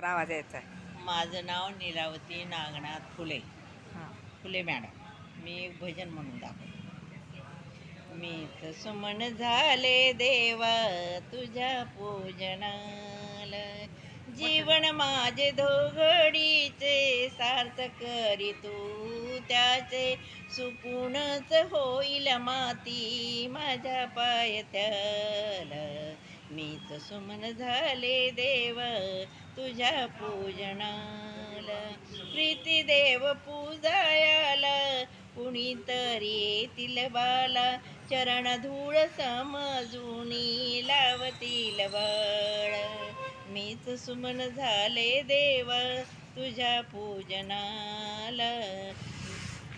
बरं आवाज यायचा आहे. माझं नाव नीलावती नागनाथ फुले. हां. फुले मॅडम. मी एक भजन म्हणून दाखवतो. मी सुमन झाले देवा तुझ्या पूजनाला. जीवन माझे धोगडीचे सार्थ करी तू त्याचे. सुकूनच होईल माती माझ्या पायथ्याला. मीच सुमन झाले देव तुझ्या पूजनाला. प्रीती देव पूजायाला कुणीतरी येतील बाला. चरण धूळ समजूनी लावतील बाळ. मीच सुमन झाले देव तुझ्या पूजनाला.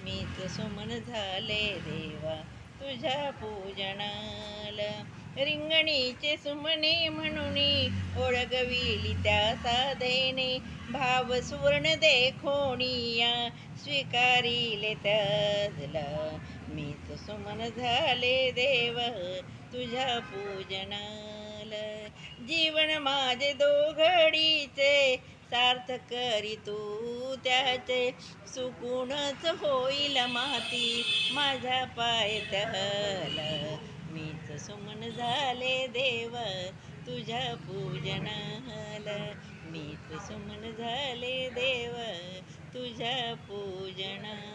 मीच सुमन झाले देवा तुझ्या पूजनाला. रिंगणीचे सुमने म्हणून ओळगविली त्या साधेने. भाव सुवर्ण देखोणिया स्वीकारिले त्याजला. मीच सुमन झाले देव तुझ्या पूजनाला. जीवन माझे दोघडीचे सार्थ करी तू त्याचे. सुकूनच होईल माती माझ्या पायथ्याला मीच सुमन झाले देव तुझ्या पूजनाल. मीच सुमन झाले देव तुझ्या पूजना